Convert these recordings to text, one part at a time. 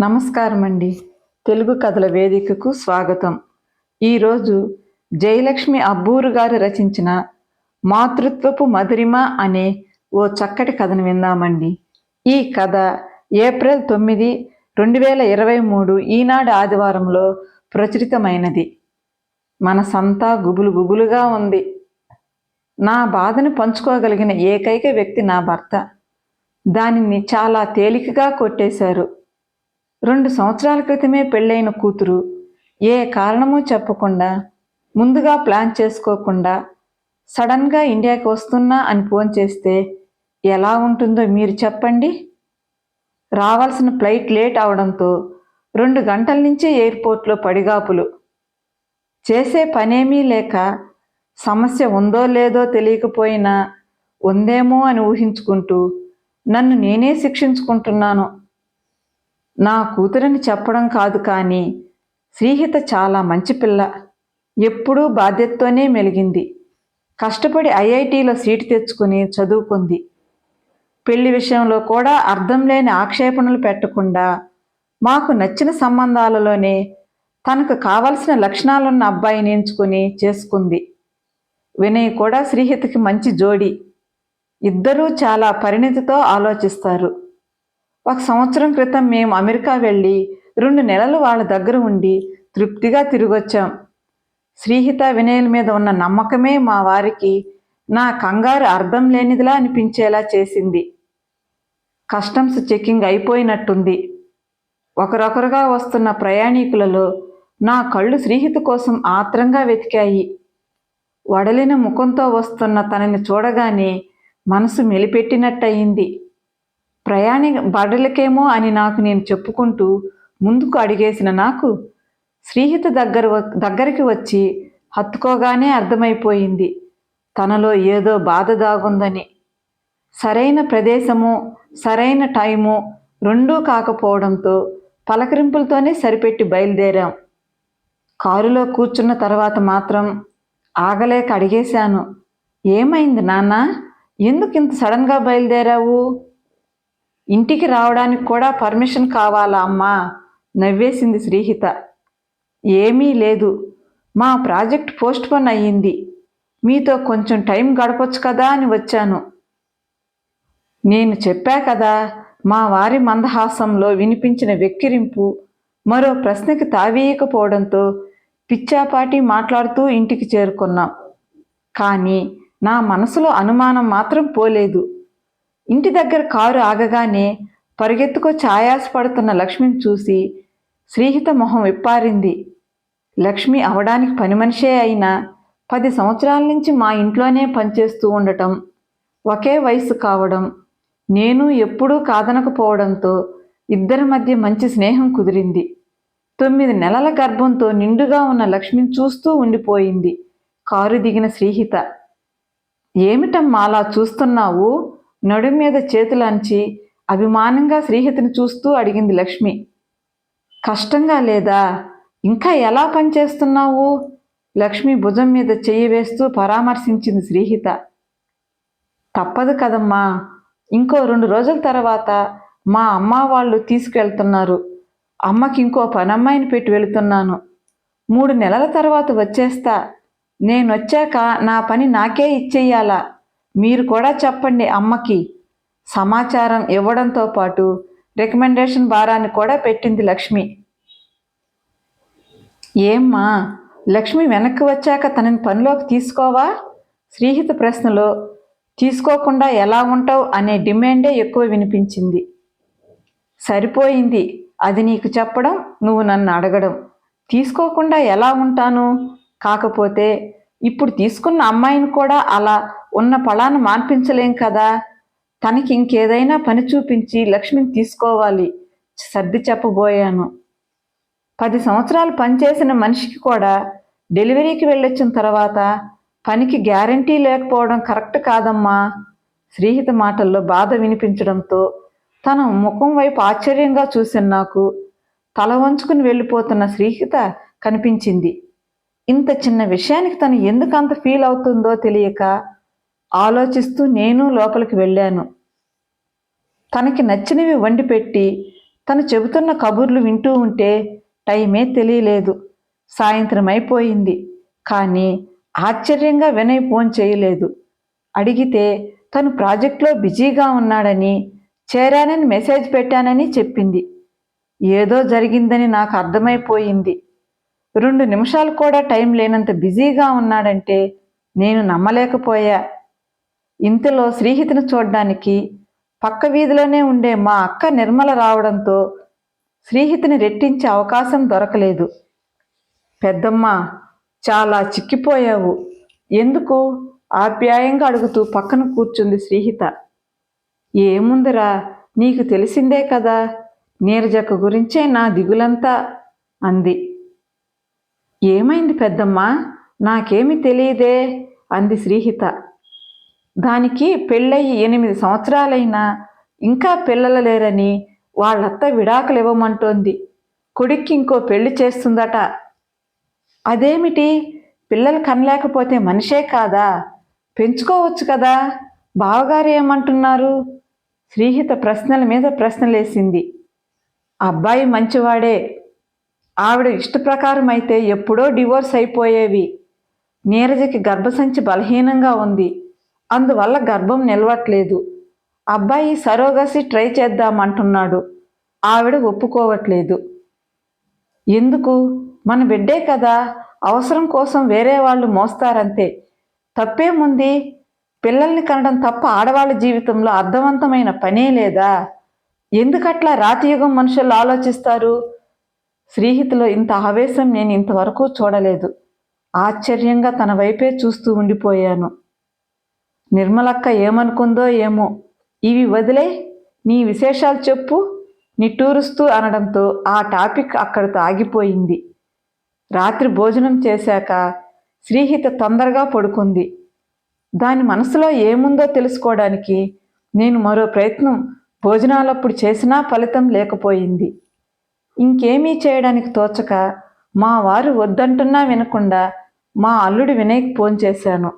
నమస్కారం అండి తెలుగు కథల వేదికకు స్వాగతం. ఈరోజు జయలక్ష్మి అబ్బూరు గారు రచించిన మాతృత్వపు మధురిమ అనే ఓ చక్కటి కథను విందామండి. ఈ కథ ఏప్రిల్ తొమ్మిది రెండు వేల ఇరవై మూడు ఈనాడు ఆదివారంలో ప్రచురితమైనది. మనసంతా గుబులు గుబులుగా ఉంది. నా బాధను పంచుకోగలిగిన ఏకైక వ్యక్తి నా భర్త. దానిని చాలా తేలికగా కొట్టేశారు. రెండు సంవత్సరాల క్రితమే పెళ్ళైన కూతురు. ఏ కారణమూ చెప్పకుండా ముందుగా ప్లాన్ చేసుకోకుండా సడన్గా ఇండియాకి వస్తున్నా అని ఫోన్ చేస్తే ఎలా ఉంటుందో మీరు చెప్పండి. రావాల్సిన ఫ్లైట్ లేట్ అవడంతో రెండు గంటల నుంచే ఎయిర్పోర్ట్లో పడిగాపులు. చేసే పనేమీ లేక సమస్య ఉందో లేదో తెలియకపోయినా ఉందేమో అని ఊహించుకుంటూ నన్ను నేనే శిక్షించుకుంటున్నాను. నా కూతురని చెప్పడం కాదు కానీ శ్రీహిత చాలా మంచి పిల్ల. ఎప్పుడూ బాధ్యతతోనే మెలిగింది. కష్టపడి ఐఐటిలో సీటు తెచ్చుకుని చదువుకుంది. పెళ్ళి విషయంలో కూడా అర్థం లేని ఆక్షేపణలు పెట్టకుండా మాకు నచ్చిన సంబంధాలలోనే తనకు కావలసిన లక్షణాలున్న అబ్బాయిని ఎంచుకుని చేసుకుంది. వినయ్ కూడా శ్రీహితకి మంచి జోడి. ఇద్దరూ చాలా పరిణితితో ఆలోచిస్తారు. ఒక సంవత్సరం క్రితం మేము అమెరికా వెళ్ళి రెండు నెలలు వాళ్ళ దగ్గర ఉండి తృప్తిగా తిరిగొచ్చాం. శ్రీహిత వినయల మీద ఉన్న నమ్మకమే మా వారికి నా కంగారు అర్థం లేనిదిలా అనిపించేలా చేసింది. కస్టమ్స్ చెకింగ్ అయిపోయినట్టుంది. ఒకరొకరుగా వస్తున్న ప్రయాణికులలో నా కళ్ళు శ్రీహిత కోసం ఆత్రంగా వెతికాయి. వడలిన ముఖంతో వస్తున్న తనని చూడగానే మనసు మెలిపెట్టినట్టయింది. ప్రయాణి బడలకేమో అని నాకు నేను చెప్పుకుంటూ ముందుకు అడిగేసిన నాకు శ్రీహిత దగ్గర దగ్గరికి వచ్చి హత్తుకోగానే అర్థమైపోయింది. తనలో ఏదో బాధ దాగుందని. సరైన ప్రదేశము సరైన టైము రెండూ కాకపోవడంతో పలకరింపులతోనే సరిపెట్టి బయలుదేరాం. కారులో కూర్చున్న తర్వాత మాత్రం ఆగలేక అడిగేశాను. ఏమైంది నాన్న? ఎందుకు ఇంత సడన్గా బయలుదేరావు? ఇంటికి రావడానికి కూడా పర్మిషన్ కావాలా అమ్మా? నవ్వేసింది శ్రీహిత. ఏమీ లేదు. మా ప్రాజెక్ట్ పోస్ట్ పోన్ అయ్యింది. మీతో కొంచెం టైం గడపొచ్చు కదా అని వచ్చాను. నేను చెప్పా కదా మా వారి మందహాసంలో వినిపించిన వెక్కిరింపు మరో ప్రశ్నకి తావేయకపోవడంతో పిచ్చాపాటి మాట్లాడుతూ ఇంటికి చేరుకున్నాం. కానీ నా మనసులో అనుమానం మాత్రం పోలేదు. ఇంటి దగ్గర కారు ఆగగానే పరిగెత్తుకో ఛాయాసపడుతున్న లక్ష్మిని చూసి శ్రీహిత మొహం విప్పారింది. లక్ష్మి అవడానికి పని మనిషే అయినా పది సంవత్సరాల నుంచి మా ఇంట్లోనే పనిచేస్తూ ఉండటం ఒకే వయసు కావడం నేను ఎప్పుడూ కాదనకపోవడంతో ఇద్దరి మధ్య మంచి స్నేహం కుదిరింది. తొమ్మిది నెలల గర్భంతో నిండుగా ఉన్న లక్ష్మిని చూస్తూ ఉండిపోయింది కారు దిగిన శ్రీహిత. ఏమిటమ్మా అలా చూస్తున్నావు? నడుం మీద చేతులంచి అభిమానంగా శ్రీహితిని చూస్తూ అడిగింది లక్ష్మి. కష్టంగా లేదా? ఇంకా ఎలా పనిచేస్తున్నావు? లక్ష్మి భుజం మీద చెయ్యి వేస్తూ పరామర్శించింది శ్రీహిత. తప్పదు కదమ్మా. ఇంకో రెండు రోజుల తర్వాత మా అమ్మ వాళ్ళు తీసుకెళ్తున్నారు. అమ్మకి ఇంకో పనమ్మాయిని పెట్టి వెళుతున్నాను. మూడు నెలల తర్వాత వచ్చేస్తా. నేను వచ్చాక నా పని నాకే ఇచ్చేయాలా? మీరు కూడా చెప్పండి అమ్మకి. సమాచారం ఇవ్వడంతో పాటు రికమెండేషన్ భారాన్ని కూడా పెట్టింది లక్ష్మి. ఏమ్మా లక్ష్మి వెనక్కి వచ్చాక తనని పనిలోకి తీసుకోవా? శ్రీహిత ప్రశ్నలో తీసుకోకుండా ఎలా ఉంటావు? అనే డిమాండే ఎక్కువ వినిపించింది. సరిపోయింది అది నీకు చెప్పడం నువ్వు నన్ను అడగడం. తీసుకోకుండా ఎలా ఉంటాను? కాకపోతే ఇప్పుడు తీసుకున్న అమ్మాయిని కూడా అలా ఉన్న పళాన్ని మాన్పించలేం కదా? తనకి ఇంకేదైనా పని చూపించి లక్ష్మిని తీసుకోవాలి. సర్ది చెప్పబోయాను. పది సంవత్సరాలు పనిచేసిన మనిషికి కూడా డెలివరీకి వెళ్ళొచ్చిన తర్వాత పనికి గ్యారంటీ లేకపోవడం కరెక్ట్ కాదమ్మా. శ్రీహిత మాటల్లో బాధ వినిపించడంతో తన ముఖం వైపు ఆశ్చర్యంగా చూసిన నాకు తల వంచుకుని వెళ్ళిపోతున్న శ్రీహిత కనిపించింది. ఇంత చిన్న విషయానికి తను ఎందుకు అంత ఫీల్ అవుతుందో తెలియక ఆలోచిస్తూ నేను లోపలికి వెళ్ళాను. తనకి నచ్చినవి వండి పెట్టి తను చెబుతున్న కబుర్లు వింటూ ఉంటే టైమే తెలియలేదు. సాయంత్రం అయిపోయింది. కానీ ఆశ్చర్యంగా వినయ్ ఫోన్ చేయలేదు. అడిగితే తను ప్రాజెక్ట్లో బిజీగా ఉన్నాడని చేరానని మెసేజ్ పెట్టానని చెప్పింది. ఏదో జరిగిందని నాకు అర్థమైపోయింది. రెండు నిమిషాలు కూడా టైం లేనంత బిజీగా ఉన్నాడంటే నేను నమ్మలేకపోయా. ఇంతలో శ్రీహితిని చూడ్డానికి పక్క వీధిలోనే ఉండే మా అక్క నిర్మల రావడంతో శ్రీహితిని రెట్టించే అవకాశం దొరకలేదు. పెద్దమ్మ చాలా చిక్కిపోయావు. ఎందుకు? ఆప్యాయంగా అడుగుతూ పక్కన కూర్చుంది శ్రీహిత. ఏముందిరా? నీకు తెలిసిందే కదా. నీరజక్క గురించే నా దిగులంతా అంది. ఏమైంది పెద్దమ్మ? నాకేమి తెలియదే అంది శ్రీహిత. దానికి పెళ్ళయి ఎనిమిది సంవత్సరాలైనా ఇంకా పిల్లలు లేరని వాళ్ళత్త విడాకులు ఇవ్వమంటోంది. కొడుక్కి ఇంకో పెళ్ళి చేస్తుందట. అదేమిటి? పిల్లలు కనలేకపోతే మనిషే కాదా? పెంచుకోవచ్చు కదా? బావగారు ఏమంటున్నారు? శ్రీహిత ప్రశ్నల మీద ప్రశ్నలేసింది. అబ్బాయి మంచివాడే. ఆవిడ ఇష్ట ప్రకారం అయితే ఎప్పుడో డివోర్స్ అయిపోయేవి. నీరజకి గర్భసంచి బలహీనంగా ఉంది. అందువల్ల గర్భం నిలవట్లేదు. అబ్బాయి సరోగసి ట్రై చేద్దామంటున్నాడు. ఆవిడ ఒప్పుకోవట్లేదు. ఎందుకు? మన బిడ్డే కదా. అవసరం కోసం వేరే వాళ్ళు మోస్తారంతే. తప్పేముంది? పిల్లల్ని కనడం తప్ప ఆడవాళ్ళ జీవితంలో అర్థవంతమైన పనే లేదా? ఎందుకట్లా రాతియుగం మనుషులు ఆలోచిస్తారు? శ్రీహితిలో ఇంత ఆవేశం నేను ఇంతవరకు చూడలేదు. ఆశ్చర్యంగా తన వైపే చూస్తూ ఉండిపోయాను. నిర్మలక్క ఏమనుకుందో ఏమో. ఇవి వదిలే నీ విశేషాలు చెప్పు నిట్టూరుస్తూ అనడంతో ఆ టాపిక్ అక్కడితో ఆగిపోయింది. రాత్రి భోజనం చేశాక శ్రీహిత తొందరగా పడుకుంది. దాని మనసులో ఏముందో తెలుసుకోవడానికి నేను మరో ప్రయత్నం భోజనాలప్పుడు చేసినా ఫలితం లేకపోయింది. ఇంకేమీ చేయడానికి తోచక మా వారు వద్దంటున్నా వినకుండా మా అల్లుడు వినయ్కి ఫోన్ చేశాను.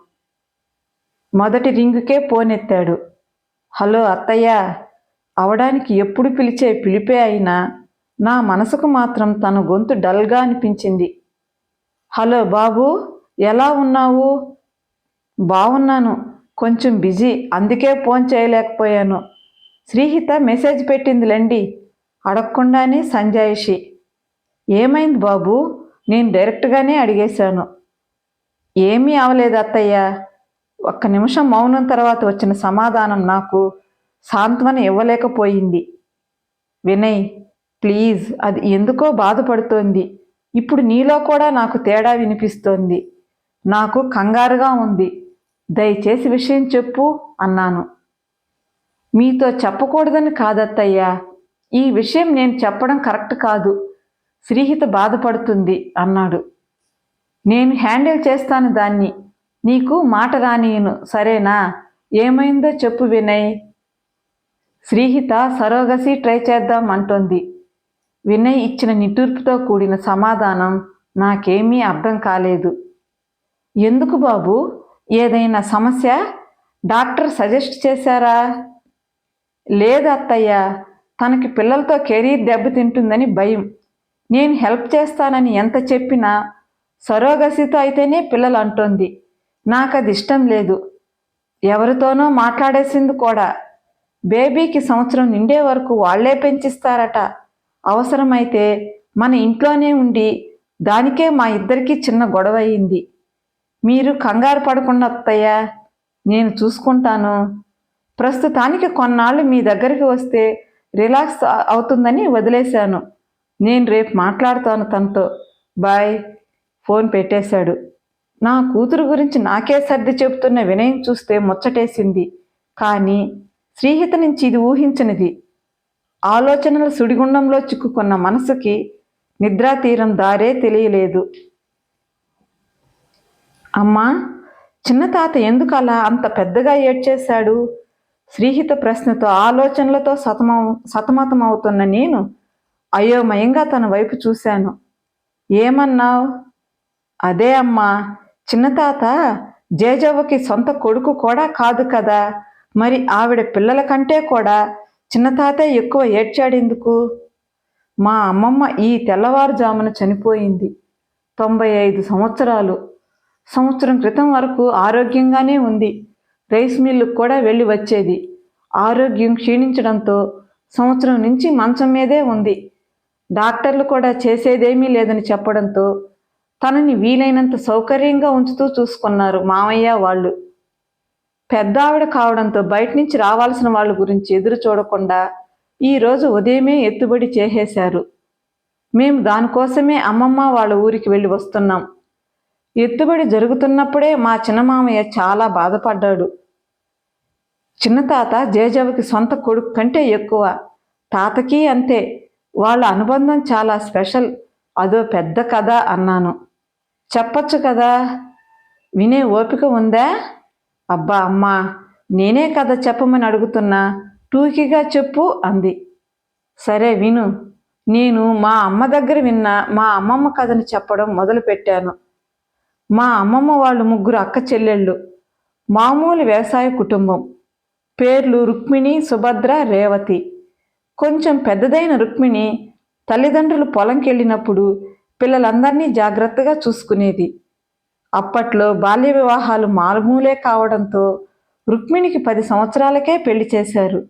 మొదటి రింగుకే ఫోన్ ఎత్తాడు హలో అత్తయ్య అవడానికి ఎప్పుడు పిలిచే పిలిపే అయినా నా మనసుకు మాత్రం తన గొంతు డల్గా అనిపించింది. హలో బాబు ఎలా ఉన్నావు? బాగున్నాను కొంచెం బిజీ అందుకే ఫోన్ చేయలేకపోయాను. శ్రీహిత మెసేజ్ పెట్టిందిలేండి అడగకుండానే సంజాయిషి. ఏమైంది బాబు? నేను డైరెక్ట్గానే అడిగేశాను. ఏమీ అవలేదు అత్తయ్య. ఒక్క నిమిషం మౌనం తర్వాత వచ్చిన సమాధానం నాకు సాంత్వన ఇవ్వలేకపోయింది. వినయ్ ప్లీజ్ అది ఎందుకో బాధపడుతోంది. ఇప్పుడు నీలో కూడా నాకు తేడా వినిపిస్తోంది. నాకు కంగారుగా ఉంది. దయచేసి విషయం చెప్పు అన్నాను. మీతో చెప్పకూడదని కాదత్తయ్యా. ఈ విషయం నేను చెప్పడం కరెక్ట్ కాదు. శ్రీహిత బాధపడుతుంది అన్నాడు. నేను హ్యాండిల్ చేస్తాను దాన్ని. నీకు మాట రానియను. సరేనా? ఏమైందో చెప్పు వినయ్. శ్రీహిత సరోగసి ట్రై చేద్దాం అంటోంది. వినయ్ ఇచ్చిన నిట్టూర్పుతో కూడిన సమాధానం నాకేమీ అర్థం కాలేదు. ఎందుకు బాబు? ఏదైనా సమస్య? డాక్టర్ సజెస్ట్ చేశారా? లేదు అత్తయ్య. తనకి పిల్లలతో కెరీర్ దెబ్బతింటుందని భయం. నేను హెల్ప్ చేస్తానని ఎంత చెప్పినా సరోగసితో అయితేనే పిల్లలు అంటోంది నాకు అది ఇష్టం లేదు. ఎవరితోనో మాట్లాడేసింది కూడా. బేబీకి సంవత్సరం నిండే వరకు వాళ్ళే పెంచిస్తారట. అవసరమైతే మన ఇంట్లోనే ఉండి దానికే మా ఇద్దరికి చిన్న గొడవ అయింది మీరు కంగారు పడకుండా అత్తయ్య నేను చూసుకుంటాను. ప్రస్తుతానికి కొన్నాళ్ళు మీ దగ్గరికి వస్తే రిలాక్స్ అవుతుందని వదిలేశాను. నేను రేపు మాట్లాడతాను తనతో. బాయ్ ఫోన్ పెట్టేశాడు. నా కూతురు గురించి నాకే సర్ది చెబుతున్న వినయం చూస్తే ముచ్చటేసింది. కానీ శ్రీహిత నుంచి ఇది ఊహించనిది. ఆలోచనల సుడిగుండంలో చిక్కుకున్న మనసుకి నిద్రా తీరం దారే తెలియలేదు. అమ్మా చిన్న తాత ఎందుకు అలా అంత పెద్దగా ఏడ్చేశాడు? శ్రీహిత ప్రశ్నతో ఆలోచనలతో సతమం సతమతమవుతున్న నేను అయోమయంగా తన వైపు చూశాను. ఏమన్నావు? అదే అమ్మా చిన్న తాత జేజవ్వకి సొంత కొడుకు కూడా కాదు కదా. మరి ఆవిడ పిల్లల కంటే కూడా చిన్న తాతే ఎక్కువ ఏడ్చాడెందుకు? మా అమ్మమ్మ ఈ తెల్లవారుజామున చనిపోయింది. తొంభై ఐదు సంవత్సరాలు. సంవత్సరం క్రితం వరకు ఆరోగ్యంగానే ఉంది. రైస్ మిల్లుకు కూడా వెళ్ళి వచ్చేది. ఆరోగ్యం క్షీణించడంతో సంవత్సరం నుంచి మంచం మీదే ఉంది. డాక్టర్లు కూడా చేసేదేమీ లేదని చెప్పడంతో తనని వీలైనంత సౌకర్యంగా ఉంచుతూ చూసుకున్నారు మామయ్య వాళ్ళు. పెద్ద ఆవిడ కావడంతో బయట నుంచి రావాల్సిన వాళ్ళ గురించి ఎదురు చూడకుండా ఈరోజు ఉదయమే ఎత్తుబడి చేసేశారు. మేము దానికోసమే అమ్మమ్మ వాళ్ళ ఊరికి వెళ్ళి వస్తున్నాం. ఎత్తుబడి జరుగుతున్నప్పుడే మా చిన్నమామయ్య చాలా బాధపడ్డాడు. చిన్న తాత జేజవకి సొంత కొడుకు కంటే ఎక్కువ. తాతకి అంతే. వాళ్ళ అనుబంధం చాలా స్పెషల్. అదో పెద్ద కథ అన్నాను. చెప్పచ్చు కదా? వినే ఓపిక ఉందా? అబ్బా అమ్మా నేనే కథ చెప్పమని అడుగుతున్నా. టూకీగా చెప్పు అంది. సరే విను. నేను మా అమ్మ దగ్గర విన్న మా అమ్మమ్మ కథని చెప్పడం మొదలుపెట్టాను. మా అమ్మమ్మ వాళ్ళు ముగ్గురు అక్క చెల్లెళ్ళు. మామూలు వ్యవసాయ కుటుంబం. పేర్లు రుక్మిణి సుభద్ర రేవతి. కొంచెం పెద్దదైన రుక్మిణి తల్లిదండ్రులు పొలంకెళ్ళినప్పుడు పిల్లలందరినీ జాగ్రత్తగా చూసుకునేది. అప్పట్లో బాల్య వివాహాలు మారుమూలే కావడంతో రుక్మిణికి పది సంవత్సరాలకే పెళ్ళి చేశారు.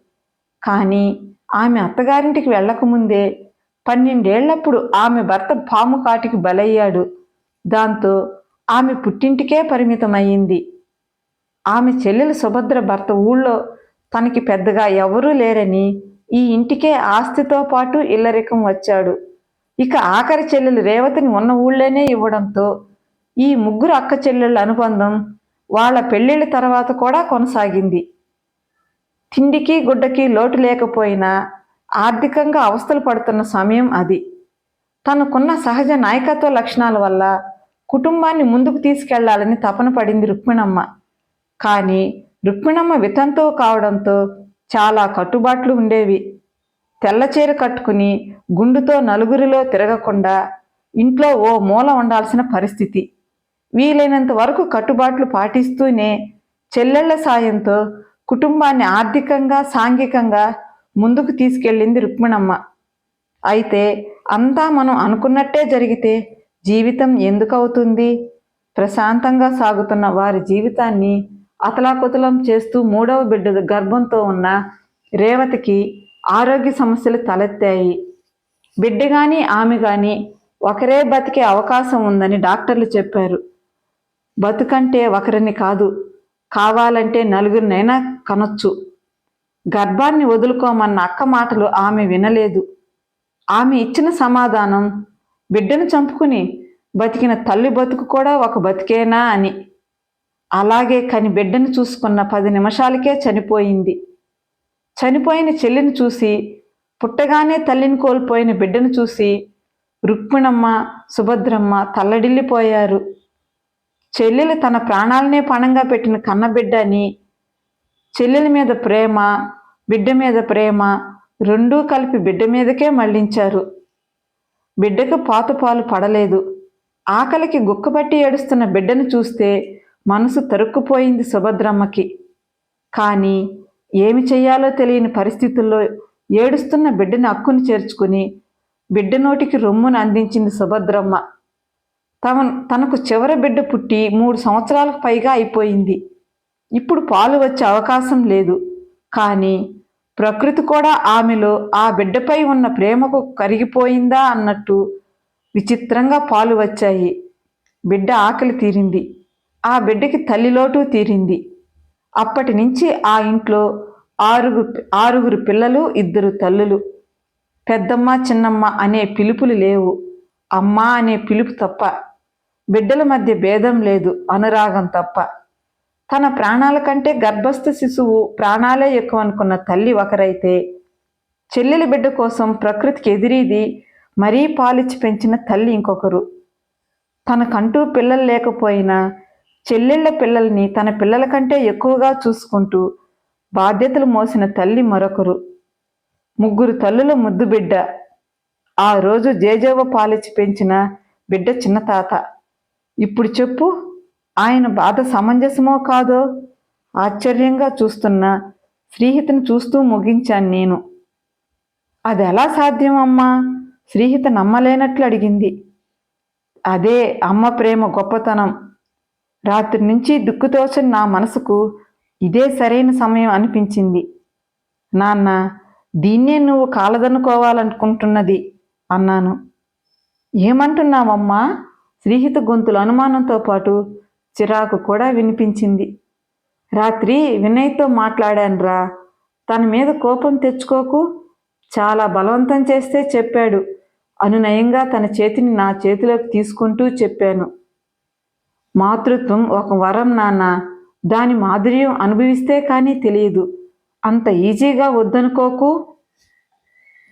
కానీ ఆమె అత్తగారింటికి వెళ్ళకముందే పన్నెండేళ్ళప్పుడు ఆమె భర్త పాము కాటికి బలయ్యాడు. దాంతో ఆమె పుట్టింటికే పరిమితమయ్యింది. ఆమె చెల్లెలు సుభద్ర భర్త ఊళ్ళో తనకి పెద్దగా ఎవరూ లేరని ఈ ఇంటికే ఆస్తితో పాటు ఇల్లరికం వచ్చాడు. ఇక ఆఖరి చెల్లెలు రేవతిని ఉన్న ఊళ్ళోనే ఇవ్వడంతో ఈ ముగ్గురు అక్క చెల్లెళ్ళ అనుబంధం వాళ్ళ పెళ్ళిళ్ళ తర్వాత కూడా కొనసాగింది. తిండికి గుడ్డకి లోటు లేకపోయినా ఆర్థికంగా అవస్థలు పడుతున్న సమయం అది. తనకున్న సహజ నాయకత్వ లక్షణాల వల్ల కుటుంబాన్ని ముందుకు తీసుకెళ్ళాలని తపన పడింది రుక్మిణమ్మ. కానీ రుక్మిణమ్మ వితంతో కావడంతో చాలా కట్టుబాట్లు ఉండేవి. తెల్లచీర కట్టుకుని గుండుతో నలుగురిలో తిరగకుండా ఇంట్లో ఓ మూల ఉండాల్సిన పరిస్థితి. వీలైనంత వరకు కట్టుబాట్లు పాటిస్తూనే చెల్లెళ్ళ సాయంతో కుటుంబాన్ని ఆర్థికంగా సాంఘికంగా ముందుకు తీసుకెళ్ళింది రుక్మిణమ్మ. అయితే అంతా మనం అనుకున్నట్టే జరిగితే జీవితం ఎందుకు అవుతుంది ప్రశాంతంగా సాగుతున్న వారి జీవితాన్ని అతలాకుతలం చేస్తూ మూడవ బిడ్డ గర్భంతో ఉన్న రేవతికి ఆరోగ్య సమస్యలు తలెత్తాయి. బిడ్డ కానీ ఆమె కానీ ఒకరే బతికే అవకాశం ఉందని డాక్టర్లు చెప్పారు. బతుకంటే ఒకరిని కాదు కావాలంటే నలుగురినైనా కనొచ్చు. గర్భాన్ని వదులుకోమన్న అక్క మాటలు ఆమె వినలేదు. ఆమె ఇచ్చిన సమాధానం బిడ్డను చంపుకుని బతికిన తల్లి బతుకు కూడా ఒక బతికేనా అని. అలాగే కని బిడ్డను చూసుకున్న పది నిమిషాలకే చనిపోయింది. చనిపోయిన చెల్లిని చూసి పుట్టగానే తల్లిని కోల్పోయిన బిడ్డను చూసి రుక్మిణమ్మ సుభద్రమ్మ తల్లడిల్లిపోయారు. చెల్లెలు తన ప్రాణాలనే పణంగా పెట్టిన కన్నబిడ్డ అని చెల్లెల మీద ప్రేమ బిడ్డ మీద ప్రేమ రెండూ కలిపి బిడ్డ మీదకే మళ్ళించారు. బిడ్డకు పాతుపాలు పడలేదు. ఆకలికి గుక్కబట్టి ఏడుస్తున్న బిడ్డను చూస్తే మనసు తరుక్కుపోయింది సుభద్రమ్మకి. కానీ ఏమి చేయాలో తెలియని పరిస్థితుల్లో ఏడుస్తున్న బిడ్డని అక్కును చేర్చుకుని బిడ్డ నోటికి రొమ్మును అందించింది సుభద్రమ్మ. తమ తనకు చివరి బిడ్డ పుట్టి మూడు సంవత్సరాలకు పైగా అయిపోయింది. ఇప్పుడు పాలు వచ్చే అవకాశం లేదు. కానీ ప్రకృతి కూడా ఆమెలో ఆ బిడ్డపై ఉన్న ప్రేమకు కరిగిపోయిందా అన్నట్టు విచిత్రంగా పాలు వచ్చాయి. బిడ్డ ఆకలి తీరింది. ఆ బిడ్డకి తల్లిలోటు తీరింది. అప్పటి నుంచి ఆ ఇంట్లో ఆరుగు ఆరుగురు పిల్లలు ఇద్దరు తల్లులు. పెద్దమ్మ చిన్నమ్మ అనే పిలుపులు లేవు. అమ్మ అనే పిలుపు తప్ప. బిడ్డల మధ్య భేదం లేదు అనురాగం తప్ప. తన ప్రాణాల కంటే గర్భస్థ శిశువు ప్రాణాలే ఎక్కువ అనుకున్న తల్లి ఒకరైతే చెల్లెల బిడ్డ కోసం ప్రకృతికి ఎదిరీది మరీ పాలిచ్చి పెంచిన తల్లి ఇంకొకరు. తనకంటూ పిల్లలు లేకపోయినా చెల్లెళ్ళ పిల్లల్ని తన పిల్లల కంటే ఎక్కువగా చూసుకుంటూ బాధ్యతలు మోసిన తల్లి మరొకరు. ముగ్గురు తల్లుల ముద్దు బిడ్డ ఆ రోజు జేజేవ పాలిచ్చి పెంచిన బిడ్డ చిన్న తాత. ఇప్పుడు చెప్పు ఆయన బాధ సమంజసమో కాదో? ఆశ్చర్యంగా చూస్తున్న శ్రీహితను చూస్తూ ముగించాను నేను. అది ఎలా సాధ్యం అమ్మా? శ్రీహిత నమ్మలేనట్లు అడిగింది. అదే అమ్మ ప్రేమ గొప్పతనం. రాత్రి నుంచి దిక్కుతోచని నా మనసుకు ఇదే సరైన సమయం అనిపించింది. నాన్న దీన్నే నువ్వు కాలదనుకోవాలనుకుంటున్నది అన్నాను. ఏమంటున్నావమ్మా? శ్రీహిత గొంతులు అనుమానంతో పాటు చిరాకు కూడా వినిపించింది. రాత్రి వినయ్తో మాట్లాడానురా. తన మీద కోపం తెచ్చుకోకు. చాలా బలవంతం చేస్తే చెప్పాడు. అనునయంగా తన చేతిని నా చేతిలోకి తీసుకుంటూ చెప్పాను. మాతృత్వం ఒక వరం నాన్న. దాని మాధుర్యం అనుభవిస్తే కానీ తెలియదు. అంత ఈజీగా వద్దనుకోకు.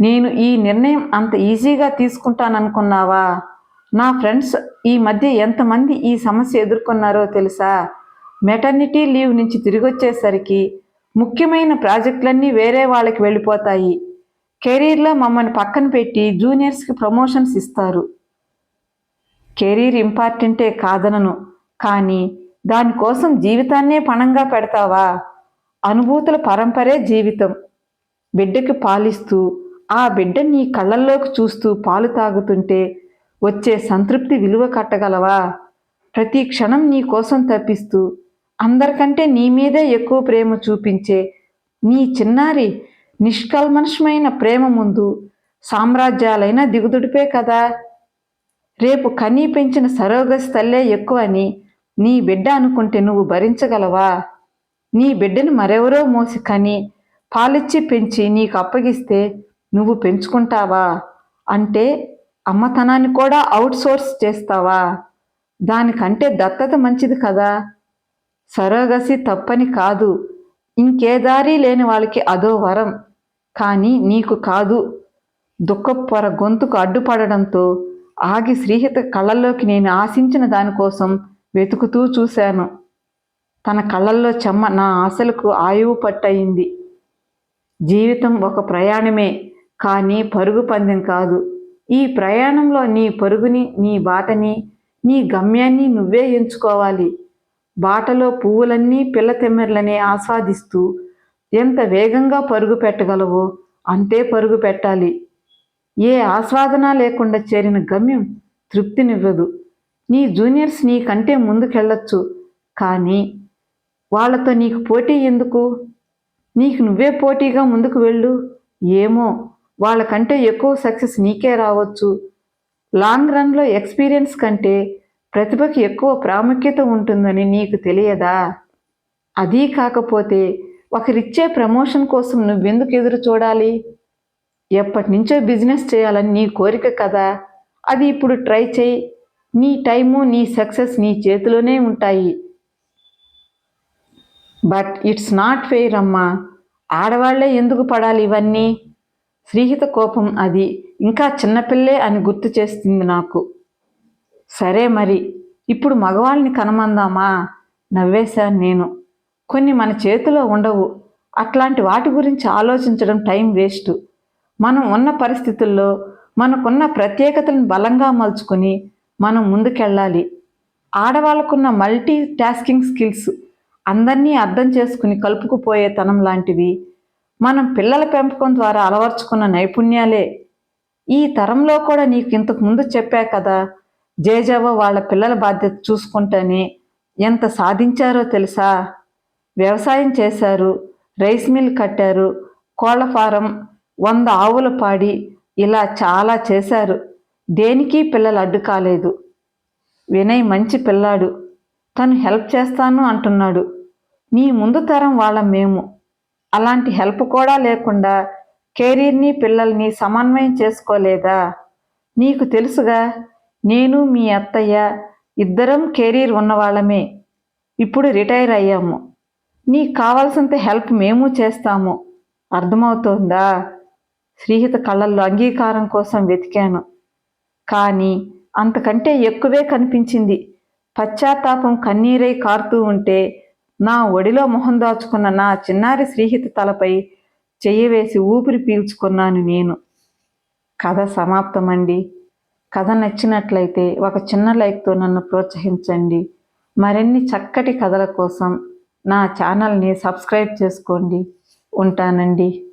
నేను ఈ నిర్ణయం అంత ఈజీగా తీసుకుంటాననుకున్నావా? నా ఫ్రెండ్స్ ఈ మధ్య ఎంతమంది ఈ సమస్య ఎదుర్కొన్నారో తెలుసా? మెటర్నిటీ లీవ్ నుంచి తిరిగి వచ్చేసరికి ముఖ్యమైన ప్రాజెక్టులన్నీ వేరే వాళ్ళకి వెళ్ళిపోతాయి. కెరీర్లో మమ్మల్ని పక్కన పెట్టి జూనియర్స్కి ప్రమోషన్స్ ఇస్తారు. కెరీర్ ఇంపార్టెంటే కాదనను. కానీ దానికోసం జీవితాన్నే పణంగా పెడతావా? అనుభూతుల పరంపరే జీవితం. బిడ్డకి పాలిస్తూ ఆ బిడ్డ నీ కళ్ళల్లోకి చూస్తూ పాలు తాగుతుంటే వచ్చే సంతృప్తి విలువ కట్టగలవా? ప్రతి క్షణం నీ కోసం తప్పిస్తూ అందరికంటే నీ మీదే ఎక్కువ ప్రేమ చూపించే నీ చిన్నారి నిష్కల్మషమైన ప్రేమ ముందు సామ్రాజ్యాలైన దిగుదుడిపే కదా? రేపు కనీ పెంచిన సరోగసి తల్లే ఎక్కువని నీ బిడ్డ అనుకుంటే నువ్వు భరించగలవా? నీ బిడ్డను మరెవరో మోసి కని పాలిచ్చి పెంచి నీకు అప్పగిస్తే నువ్వు పెంచుకుంటావా? అంటే అమ్మతనాన్ని కూడా అవుట్ సోర్స్ చేస్తావా? దానికంటే దత్తత మంచిది కదా. సరోగసి తప్పని కాదు. ఇంకే దారి లేని వాళ్ళకి అదో వరం. కానీ నీకు కాదు. దుఃఖపొర గొంతుకు అడ్డుపడడంతో ఆగి శ్రీహిత కళ్ళల్లోకి నేను ఆశించిన దానికోసం వెతుకుతూ చూశాను. తన కళ్ళల్లో చెమ్మ నా ఆశలకు ఆయువు పట్టయింది. జీవితం ఒక ప్రయాణమే కానీ పరుగు పందెం కాదు. ఈ ప్రయాణంలో నీ పరుగుని నీ బాటని నీ గమ్యాన్ని నువ్వే ఎంచుకోవాలి. బాటలో పువ్వులన్నీ పిల్ల తెమ్మెర్లనే ఆస్వాదిస్తూ ఎంత వేగంగా పరుగు పెట్టగలవో అంతే పరుగు పెట్టాలి. ఏ ఆస్వాదన లేకుండా చేరిన గమ్యం తృప్తినివ్వదు. నీ జూనియర్స్ నీకంటే ముందుకెళ్ళొచ్చు. కానీ వాళ్ళతో నీకు పోటీ ఎందుకు? నీకు నువ్వే పోటీగా ముందుకు వెళ్ళు. ఏమో వాళ్ళకంటే ఎక్కువ సక్సెస్ నీకే రావచ్చు. లాంగ్ రన్లో ఎక్స్పీరియన్స్ కంటే ప్రతిభకి ఎక్కువ ప్రాముఖ్యత ఉంటుందని నీకు తెలియదా? అదీ కాకపోతే ఒకరిచ్చే ప్రమోషన్ కోసం నువ్వెందుకు ఎదురు చూడాలి ఎప్పటి నుంచో బిజినెస్ చేయాలని నీ కోరిక కదా. అది ఇప్పుడు ట్రై చేయి. నీ టైము నీ సక్సెస్ నీ చేతిలోనే ఉంటాయి. బట్ ఇట్స్ నాట్ ఫెయిర్ అమ్మా. ఆడవాళ్ళే ఎందుకు పడాలి ఇవన్నీ? శ్రీహిత కోపం అది. ఇంకా చిన్నపిల్లే అని గుర్తు చేస్తుంది నాకు. సరే మరి ఇప్పుడు మగవాళ్ళని కనమందామా? నవ్వేశాను నేను. కొన్ని మన చేతిలో ఉండవు. అట్లాంటి వాటి గురించి ఆలోచించడం టైం వేస్ట్ మనం ఉన్న పరిస్థితుల్లో మనకున్న ప్రత్యేకతలను బలంగా మలుచుకొని మనం ముందుకెళ్ళాలి. ఆడవాళ్ళకున్న మల్టీ టాస్కింగ్ స్కిల్స్ అందరినీ అర్థం చేసుకుని కలుపుకుపోయే తనం లాంటివి మనం పిల్లల పెంపకం ద్వారా అలవర్చుకున్న నైపుణ్యాలే. ఈ తరంలో కూడా నీకు ఇంతకు ముందు చెప్పా కదా జేజావ వాళ్ళ పిల్లల బాధ్యత చూసుకుంటేనే ఎంత సాధించారో తెలుసా? వ్యవసాయం చేశారు రైస్ మిల్ కట్టారు కోళ్ళ ఫారం వంద ఆవుల పాడి ఇలా చాలా చేశారు. దేనికి పిల్లలు అడ్డు కాలేదు. వినయ్ మంచి పిల్లాడు. తను హెల్ప్ చేస్తాను అంటున్నాడు. నీ ముందు తరం వాళ్ళ మేము. అలాంటి హెల్ప్ కూడా లేకుండా కెరీర్ని పిల్లల్ని సమన్వయం చేసుకోలేదా? నీకు తెలుసుగా నేను మీ అత్తయ్య ఇద్దరం కెరీర్ ఉన్నవాళ్ళమే. ఇప్పుడు రిటైర్ అయ్యాము. నీకు కావాల్సినంత హెల్ప్ మేము చేస్తాము. అర్థమవుతోందా? శ్రీహిత కళ్ళల్లో అంగీకారం కోసం వెతికాను. కానీ అంతకంటే ఎక్కువే కనిపించింది. పశ్చాత్తాపం కన్నీరై కారుతూ ఉంటే నా ఒడిలో మొహం దాచుకున్న నా చిన్నారి శ్రీహిత తలపై చెయ్యవేసి ఊపిరి పీల్చుకున్నాను నేను. కథ సమాప్తమండి. కథ నచ్చినట్లయితే ఒక చిన్న లైక్తో నన్ను ప్రోత్సహించండి. మరిన్ని చక్కటి కథల కోసం నా ఛానల్ని సబ్స్క్రైబ్ చేసుకోండి. ఉంటానండి.